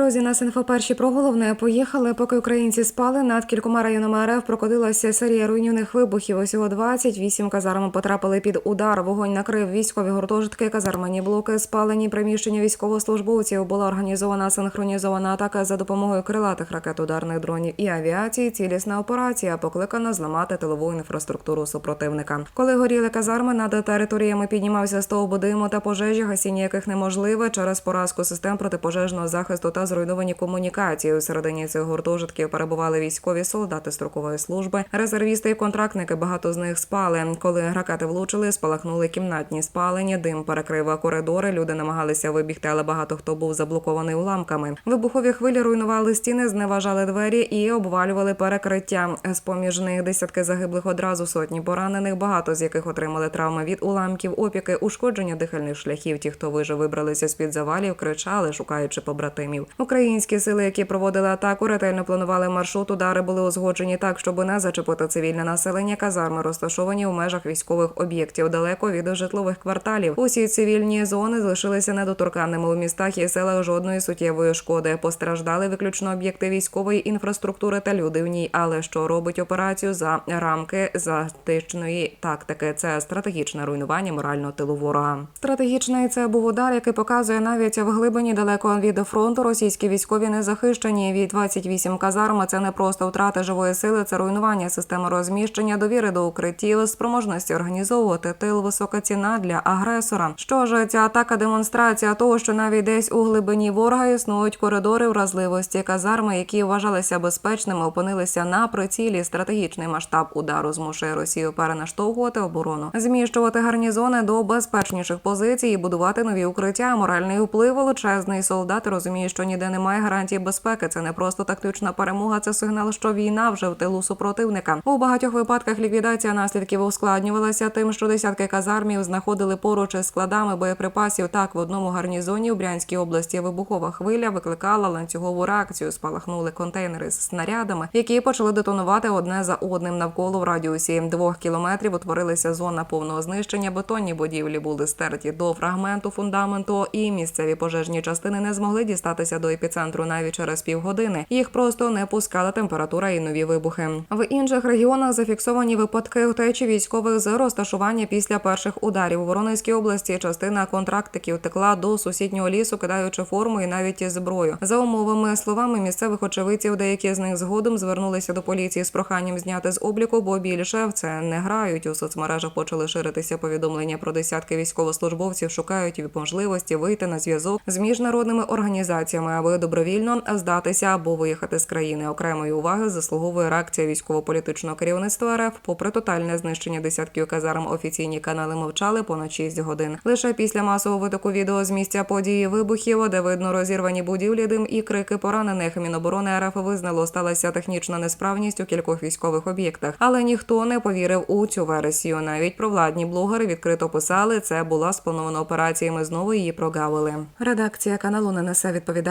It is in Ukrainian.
Друзі, нас інфоперші про головне поїхали. Поки українці спали, над кількома районами РФ прокотилася серія руйнівних вибухів. Усього 28 казарм потрапили під удар. Вогонь накрив військові гуртожитки, казармані блоки, спалені приміщення військовослужбовців. Була організована синхронізована атака за допомогою крилатих ракет, ударних дронів і авіації. Цілісна операція покликана зламати тилову інфраструктуру супротивника. Коли горіли казарми, над територіями піднімався стовбу диму та пожежі, гасіння яких неможливе через поразку систем протипожежного захисту та зруйновані комунікації. У середині цих гуртожитків перебували військові солдати строкової служби, резервісти і контрактники. Багато з них спали. Коли ракети влучили, спалахнули кімнатні спалення, дим перекрив коридори. Люди намагалися вибігти, але багато хто був заблокований уламками. Вибухові хвилі руйнували стіни, зневажали двері і обвалювали перекриття. З поміж них десятки загиблих одразу сотні поранених, багато з яких отримали травми від уламків, опіки, ушкодження дихальних шляхів. Ті, хто вижив, вибралися з під завалів, кричали, шукаючи побратимів. Українські сили, які проводили атаку, ретельно планували маршрут. Удари були узгоджені так, щоб не зачепити цивільне населення. Казарми розташовані у межах військових об'єктів далеко від житлових кварталів. Усі цивільні зони залишилися недоторканними у містах і селах жодної суттєвої шкоди. Постраждали виключно об'єкти військової інфраструктури та люди в ній. Але що робить операцію за рамки затичної тактики? Це стратегічне руйнування морального тилу ворога. Стратегічний це був удар, який показує навіть в глибині далеко від фронту. Російські військові не захищені. Від 28 казарм це не просто втрата живої сили, це руйнування системи розміщення, довіри до укриттів, спроможності організовувати тил, висока ціна для агресора. Що ж, ця атака демонстрація того, що навіть десь у глибині ворога існують коридори вразливості. Казарми, які вважалися безпечними, опинилися на прицілі. Стратегічний масштаб удару змушує Росію перенаштовхувати оборону, зміщувати гарнізони до безпечніших позицій, і будувати нові укриття. Моральний вплив величезний солдат розуміє, що ніде немає гарантії безпеки. Це не просто тактична перемога, це сигнал, що війна вже в тилу супротивника. У багатьох випадках ліквідація наслідків ускладнювалася тим, що десятки казармів знаходили поруч із складами боєприпасів. Так, в одному гарнізоні у Брянській області вибухова хвиля викликала ланцюгову реакцію. Спалахнули контейнери з снарядами, які почали детонувати одне за одним навколо в радіусі двох кілометрів. Утворилася зона повного знищення. Бетонні будівлі були стерті до фрагменту фундаменту, і місцеві пожежні частини не змогли дістатися до епіцентру навіть через півгодини. Їх просто не пускала температура і нові вибухи. В інших регіонах зафіксовані випадки втечі військових з розташування після перших ударів. У Воронезькій області частина контрактиків текла до сусіднього лісу, кидаючи форму і навіть зброю. За умовами словами місцевих очевидців, деякі з них згодом звернулися до поліції з проханням зняти з обліку, бо більше в це не грають. У соцмережах почали ширитися повідомлення про десятки військовослужбовців, шукають можливості вийти на зв'язок з міжнародними організаціями, аби добровільно здатися або виїхати з країни. Окремої уваги заслуговує реакція військово-політичного керівництва РФ. Попри тотальне знищення десятків казарм, офіційні канали мовчали понад 6 годин. Лише після масового витоку відео з місця події вибухів, де видно розірвані будівлі, дим і крики поранених. Міноборони РФ визнало, сталася технічна несправність у кількох військових об'єктах, але ніхто не повірив у цю версію. Навіть провладні блогери відкрито писали, це була спланована операція. Ми знову її прогавили. Редакція каналу не несе